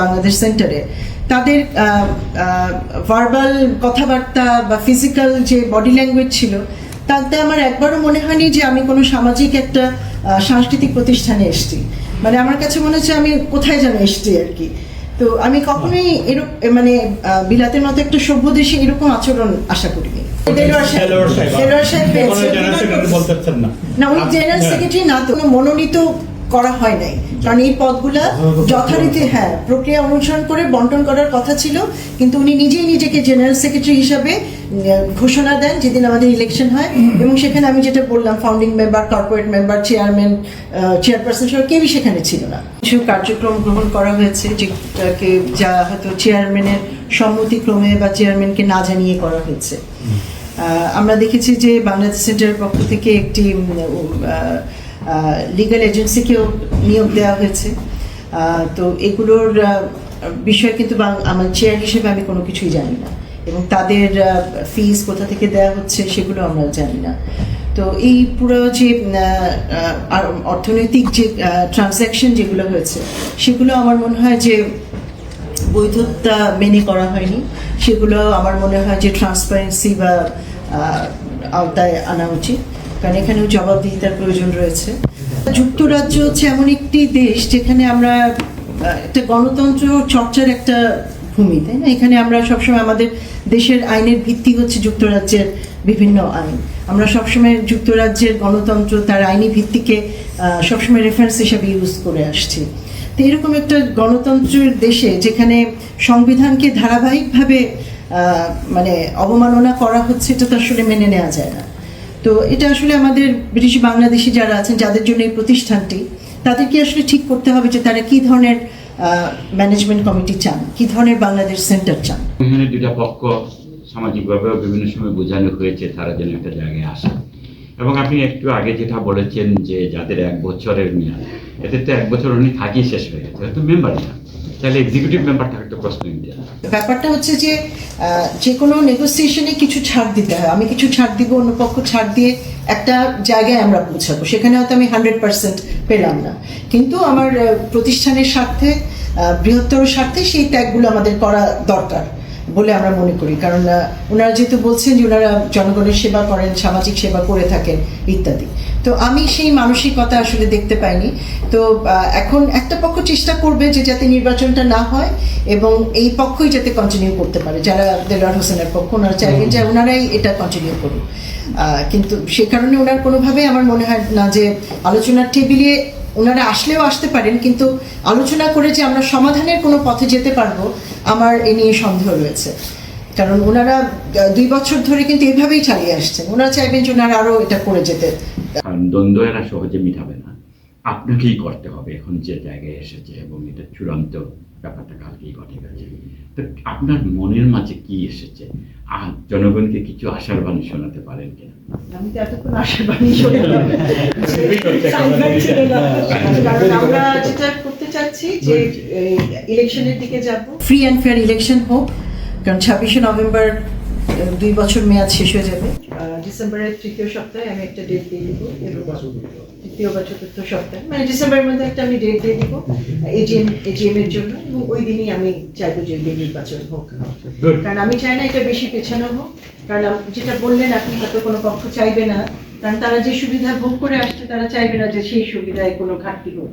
বাংলাদেশ সেন্টারে তাদের ভার্বাল কথাবার্তা বা ফিজিক্যাল যে বডি ল্যাঙ্গুয়েজ ছিল তাতে আমার একবারও মনে হয়নি যে আমি কোনো সামাজিক একটা সাংস্কৃতিক প্রতিষ্ঠানে এসেছি। মানে আমার কাছে মনে হচ্ছে আমি কোথায় যেন এসেছি আর কি। তো আমি কখনোই এরকম মানে বিলাতের মতো একটা সভ্য দেশে এরকম আচরণ আশা করিনি। না। উনি জেনারেল হ্যাঁ। সেক্রেটারি না তো মনোনীত করা হয় নাই। কারণ এই পদগুলা যথারীতি হ্যাঁ প্রক্রিয়া অনুসরণ করে বন্টন করার কথা ছিল কিন্তু উনি নিজেই নিজেকে জেনারেল সেক্রেটারি হিসাবে ঘোষণা দেন যেদিন আমাদের ইলেকশন হয়। এবং সেখানে আমি যেটা বললাম founding member corporate member chairman chairperson সহ কেউই সেখানে ছিল না। কিছু কার্যক্রম গ্রহণ করা হয়েছে যেটাকে যা হয়তো চেয়ারম্যানের সম্মতিক্রমে বা চেয়ারম্যানকে না জানিয়ে করা হয়েছে। আহ, আমরা দেখেছি যে বাংলাদেশ সেন্টারের পক্ষ থেকে একটি লিগাল এজেন্সিকেও নিয়োগ দেওয়া হয়েছে। তো এগুলোর বিষয়ে কিন্তু আমার চেয়ার হিসেবে আমি কোনো কিছুই জানি না। এবং তাদের ফিস কোথা থেকে দেওয়া হচ্ছে সেগুলো আমরা জানি না। তো এই পুরো যে অর্থনৈতিক যে ট্রানজ্যাকশন যেগুলো হয়েছে, সেগুলো আমার মনে হয় যে বৈধতা মেনে করা হয়নি। সেগুলো আমার মনে হয় যে ট্রান্সপারেন্সি বা আওতায় আনা উচিত। কারণ এখানেও জবাবদিহিতার প্রয়োজন রয়েছে। যুক্তরাজ্য হচ্ছে এমন একটি দেশ যেখানে আমরা একটা গণতন্ত্র চর্চার একটা ভূমি, তাই না? এখানে আমরা সবসময় আমাদের দেশের আইনের ভিত্তি হচ্ছে যুক্তরাজ্যের বিভিন্ন আইন। আমরা সবসময় যুক্তরাজ্যের গণতন্ত্র, তার আইনি ভিত্তিকে সবসময় রেফারেন্স হিসাবে ইউজ করে আসছি। তো এরকম একটা গণতন্ত্রের দেশে যেখানে সংবিধানকে ধারাবাহিকভাবে মানে অবমাননা করা হচ্ছে, এটা তো আসলে মেনে নেওয়া যায় না। তো এটা আসলে আমাদের ব্রিটিশ বাংলাদেশি যারা আছেন, যাদের জন্য এই প্রতিষ্ঠানটি, তাদেরকে আসলে ঠিক করতে হবে যে তারা কি ধরনের ম্যানেজমেন্ট কমিটি চান, কি ধরনের বাংলাদেশ সেন্টার চান। এখানে দুটা পক্ষ সামাজিকভাবেও বিভিন্ন সময় বোঝানো হয়েছে তারা যেন একটা জায়গায় আসে। এবং আপনি একটু আগে যেটা বলেছেন যে যাদের এক বছরের মেয়াদ, এদের তো এক বছর উনি থাকি শেষ হয়ে গেছে তো মেম্বার না। তাহলে এক্সিকিউটিভ মেম্বার থাকার তো প্রশ্নই দেয় ব্যাপারটা হচ্ছে যে যে কোনো নেগোসিয়েশনে কিছু ছাড় দিতে হয়। আমি কিছু ছাড় দিব, অন্য পক্ষ ছাড় দিয়ে একটা জায়গায় আমরা পৌঁছাবো। সেখানে হয়তো আমি হান্ড্রেড পার্সেন্ট পেলাম না। কিন্তু আমার প্রতিষ্ঠানের স্বার্থে বৃহত্তর স্বার্থে সেই ত্যাগগুলো আমাদের করা দরকার বলে আমরা মনে করি। কারণ ওনারা যেহেতু বলছেন যে ওনারা জনগণের সেবা করেন, সামাজিক সেবা করে থাকেন, ইত্যাদি। তো আমি সেই মানসিকতা আসলে দেখতে পাইনি। তো এখন একটা পক্ষ চেষ্টা করবে যে যাতে নির্বাচনটা না হয় এবং এই পক্ষই যাতে কন্টিনিউ করতে পারে। যারা দেলোয়ার হোসেনের পক্ষ ওনারা চাইবেন যে ওনারাই এটা কন্টিনিউ করুন কিন্তু সে কারণে ওনার কোনোভাবেই আমার মনে হয় না যে আলোচনার টেবিলে ওনারা আসলেও আসতে পারেন কিন্তু আলোচনা করে যে আমরা সমাধানের কোনো পথে যেতে পারব আমার এ নিয়ে সন্দেহ রয়েছে। কারণ ওনারা দুই বছর ধরে কিন্তু এভাবেই চালিয়ে আসছেন। ওনারা চাইবেন যে ওনারা আরও এটা করে যেতে। কারণ দ্বন্দ্ব এরা সহজে মিটাবে না। আপনাকেই করতে হবে এখন যে জায়গায় এসেছে এবং এটা চূড়ান্ত ব্যাপারটা কালকেই ঘটে গেছে। তো আপনার মনের মাঝে কি এসেছে? আর জনগণকে কিছু আশার বাণী শোনাতে পারেন কিনা? আমি তো এতক্ষণ শুনলাম ছিল না। কারণ আমরা যেটা করতে চাচ্ছি যে ইলেকশনের দিকে যাব। ফ্রি অ্যান্ড ফেয়ার ইলেকশন হোক কারণ ছাব্বিশে নভেম্বর দুই বছর মেয়াদ শেষ হয়ে যাবে। ডিসেম্বরের তৃতীয় সপ্তাহে আমি একটা ডেট দিয়ে দিব তৃতীয় বা চতুর্থ সপ্তাহে মানে ডিসেম্বরের মধ্যে একটা আমি ডেট দিয়ে দিব এজিএম এজিএম এর জন্য এবং ওই দিনই আমি চাইব যে এই নির্বাচন হোক। কারণ আমি চাই না এটা বেশি পেছানো হোক কারণ যেটা বললেন আপনি হয়তো কোনো পক্ষ চাইবে না কারণ তারা যে সুবিধা ভোগ করে আসছে তারা চাইবে না যে সেই সুবিধায় কোনো ঘাটতি হোক।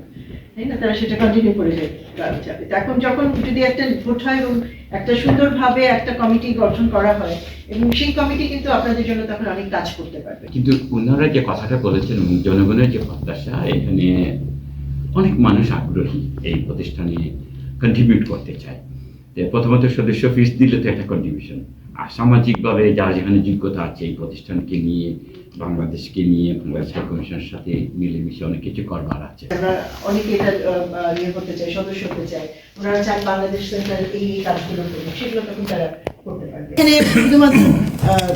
তাই না? তারা সেটা কন্টিনিউ করে যাবে এখন যখন যদি একটা ভোট হয় এবং একটা সুন্দরভাবে একটা কমিটি গঠন করা হয়, এবং সেই কমিটি কিন্তু আপনাদের জন্য তখন অনেক কাজ করতে পারবে। কিন্তু ওনারা যে কথাটা বলেছেন, জনগণের যে প্রত্যাশা, এখানে অনেক মানুষ আগ্রহী এই প্রতিষ্ঠানে কন্ট্রিবিউট করতে চায়। তো প্রথমত সদস্য ফিস দিলে তো একটা কন্ট্রিবিউশন আর সামাজিকভাবে যার যেখানে যোগ্যতা আছে এই প্রতিষ্ঠানকে নিয়ে বাংলাদেশকে নিয়ে বাংলাদেশ কমিশনের সাথে মিলেমিশে অনেক কিছু করবার আছে। আমরা অনেকে এটা ইয়ে করতে চাই সদস্য হতে চাই। ওনারা চান বাংলাদেশ সেন্টার এই কাজগুলো করবে সেগুলো তখন তারা করতে পারবে। এখানে শুধুমাত্র আহ,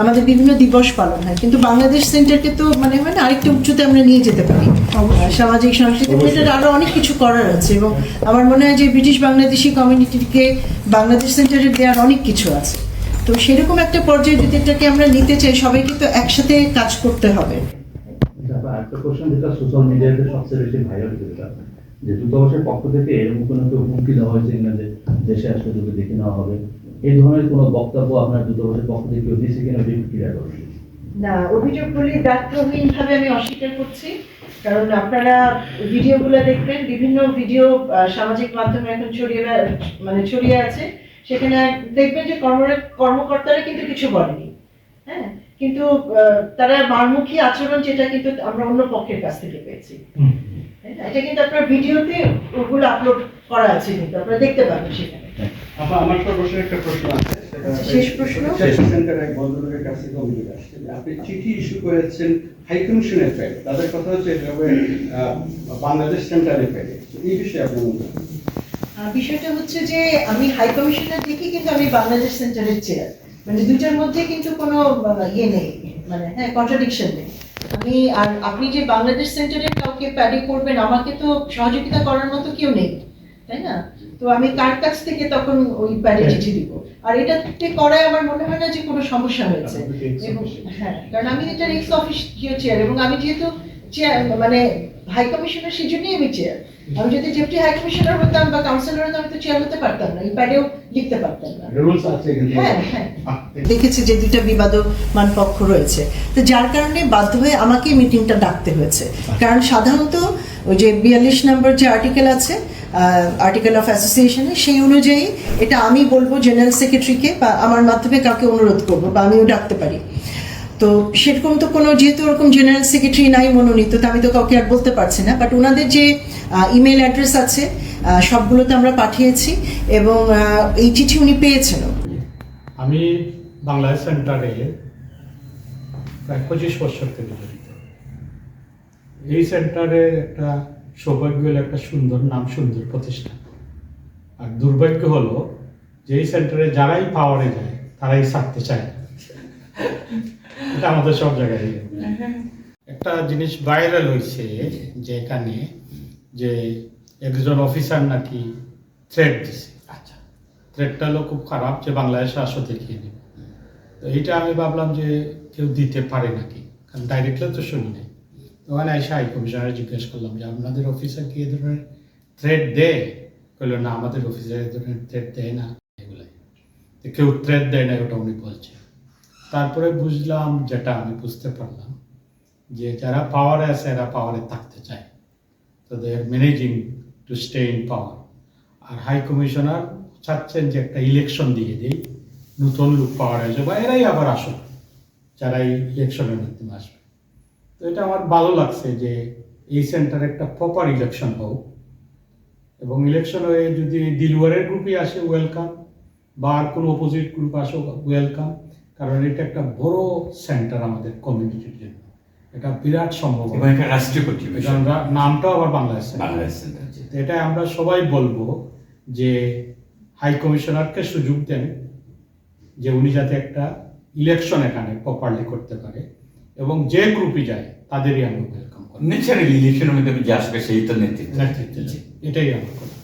আমাদের বিভিন্ন দিবস পালন হয়। কিন্তু বাংলাদেশ সেন্টারকে তো মানে হয় না আরেকটা উচ্চতে আমরা নিয়ে যেতে পারি। সামাজিক সাংস্কৃতিক এটার আরও অনেক কিছু করার আছে এবং আমার মনে হয় যে ব্রিটিশ বাংলাদেশি কমিউনিটিকে বাংলাদেশ সেন্টারে দেওয়ার অনেক কিছু আছে। তো সেরকম একটা পর্যায়ে যদি এটাকে আমরা নিতে চাই সবাইকে তো একসাথে কাজ করতে হবে। তারপর কোশ্চেন যেটা সোশ্যাল মিডিয়াতে সবচেয়ে বেশি ভাইরাল যেটা যে দূতাবাসের পক্ষ থেকে এরকম কোনো হুমকি দেওয়া হয়েছে কিনা যে দেশে আসলে তোকে দেখে নেওয়া হবে। এই ধরনের কোনো বক্তব্য আপনার দূতাবাসের পক্ষ থেকে কেউ দিয়েছে কিনা ওটা ক্লিয়ার করবেন না অভিযোগগুলি দায়িত্বহীন ভাবে আমি অস্বীকার করছি কারণ আপনারা ভিডিওগুলো দেখবেন বিভিন্ন ভিডিও সামাজিক মাধ্যমে এখন ছড়িয়ে মানে ছড়িয়ে আছে সেখানে দেখবেন যে কর্ম কর্মকর্তারা কিন্তু কিছু বলেনি হ্যাঁ? কিন্তু আহ, তারা মারমুখী আচরণ যেটা কিন্তু আমরা অন্য পক্ষের কাছ থেকে পেয়েছি। এটা কিন্তু আপনার ভিডিওতে ওগুলো আপলোড করা আছে কিন্তু আপনারা দেখতে পাবেন সেখানে। আপা আমার সর্বশেষ একটা প্রশ্ন আছে। আচ্ছা, শেষ প্রশ্ন? শেষ। সেন্টার এক ভদ্রলোকের কাছ থেকে অভিযোগ আসছে আপনি চিঠি ইস্যু করেছেন হাই কমিশনের ফাইল তাদের কথা হচ্ছে এটা হবে বাংলাদেশ সেন্টারের ফাইল এই বিষয়ে আপনি বিষয়টা হচ্ছে যে আমি হাই কমিশনার দেখি কিন্তু আমি বাংলাদেশ সেন্টারের চেয়ার মানে দুইটার মধ্যে কিন্তু কোনো ইয়ে নেই। মানে হ্যাঁ কন্ট্রাডিকশন নেই। আমি আর আপনি যে বাংলাদেশ সেন্টারের কাউকে প্যাডি করবেন আমাকে তো সহযোগিতা করার মতো কেউ নেই। তাই না? তো আমি কার কাছ থেকে তখন ওই প্যাডে চিঠি দিব। আর এটাতে করায় আমার মনে হয় না যে কোনো সমস্যা হয়েছে। হ্যাঁ কারণ আমি এটার এক্স অফিসিয়াল চেয়ার এবং আমি যেহেতু চেয়ার মানে হাই কমিশনার সেই জন্যই আমি চেয়ার আমি যদি ডেপুটি হাই কমিশনার হতাম বা কাউন্সিলর হতাম আমি তো চেয়ার হতে পারতাম না এই প্যাডেও লিখতে পারতাম না। রুলস আছে হ্যাঁ হ্যাঁ। দেখেছি যে দুটো বিবাদমান পক্ষ রয়েছে। তো যার কারণে বাধ্য হয়ে আমাকে মিটিংটা ডাকতে হয়েছে। কারণ সাধারণত ওই যে বিয়াল্লিশ নম্বর যে আর্টিকেল আছে আর্টিকেল অফ অ্যাসোসিয়েশনে সেই অনুযায়ী এটা আমি বলব জেনারেল সেক্রেটারিকে বা আমার মাধ্যমে কাউকে অনুরোধ করব বা আমিও ডাকতে পারি। তো সেরকম তো কোনো, যেহেতু ওরকম জেনারেল সেক্রেটারি নাই মনোনীত, তো আমি তো কাউকে আর বলতে পারছি না। বাট ওনাদের যে ইমেল অ্যাড্রেস আছে সবগুলোতে আমরা পাঠিয়েছি এবং এই চিঠি উনি পেয়েছেনও। আমি বাংলাদেশ সেন্টারে প্রায় পঁচিশ বছর থেকে জড়িত। এই সেন্টারে একটা সৌভাগ্য হলো একটা সুন্দর নাম সুন্দর প্রতিষ্ঠান। আর দুর্ভাগ্য হলো যে এই সেন্টারে যারাই পাওয়ারে যায় তারাই ছাড়তে চায় এটা আমাদের সব জায়গায় একটা জিনিস ভাইরাল হয়েছে যে এখানে যে একজন অফিসার নাকি থ্রেড দিছে। আচ্ছা। থ্রেডটা হলো খুব খারাপ যে বাংলাদেশে আসো দেখিয়ে নেবে। তো এইটা আমি ভাবলাম যে কেউ দিতে পারে নাকি? কারণ ডাইরেক্টলি তো শুনি নাই। তো ওখানে এসে হাই কমিশনারে জিজ্ঞেস করলাম যে, আপনাদের অফিসার কি এ ধরনের থ্রেড দেয়? বলল না, আমাদের অফিসার এ ধরনের থ্রেড দেয় না। এগুলাই। কেউ থ্রেড দেয় না, ওটা উনি বলছে। তারপরে বুঝলাম যেটা আমি বুঝতে পারলাম যে, যারা পাওয়ারে আছে, এরা পাওয়ারে থাকতে চায়। তো they are managing to stay in power R high commissioner চাচ্ছেন যে একটা ইলেকশন দিয়ে দিই, নতুন লোক পাওয়ার আসবে বা এরাই আবার আসুক, যারা ইলেকশনের মাধ্যমে আসবে। তো এটা আমার ভালো লাগছে যে এই সেন্টারে একটা প্রপার ইলেকশন হোক। এবং ইলেকশন হয়ে যদি দিলওয়ারের গ্রুপই আসে ওয়েলকাম বা আর কোনো অপোজিট গ্রুপ আসুক ওয়েলকাম কারণ এটা একটা বড় সেন্টার আমাদের কমিউনিটির জন্য। এটা বিরাট সম্ভব। কন্ট্রিবিউশন নামটাও আবার বাংলাদেশ বাংলাদেশ সেন্টার তো এটা আমরা সবাই বলব যে হাই কমিশনারকে সুযোগ দেন যে উনি যাতে একটা ইলেকশন এখানে প্রপারলি করতে পারে। এবং যে গ্রুপই যায় তাদেরই আমরা ওয়েলকাম করি। ন্যাচারালি ইলেকশনের মধ্যে যে আসবে সেই তো নেতৃত্ব। নেতৃত্বে এটাই আমার কথা।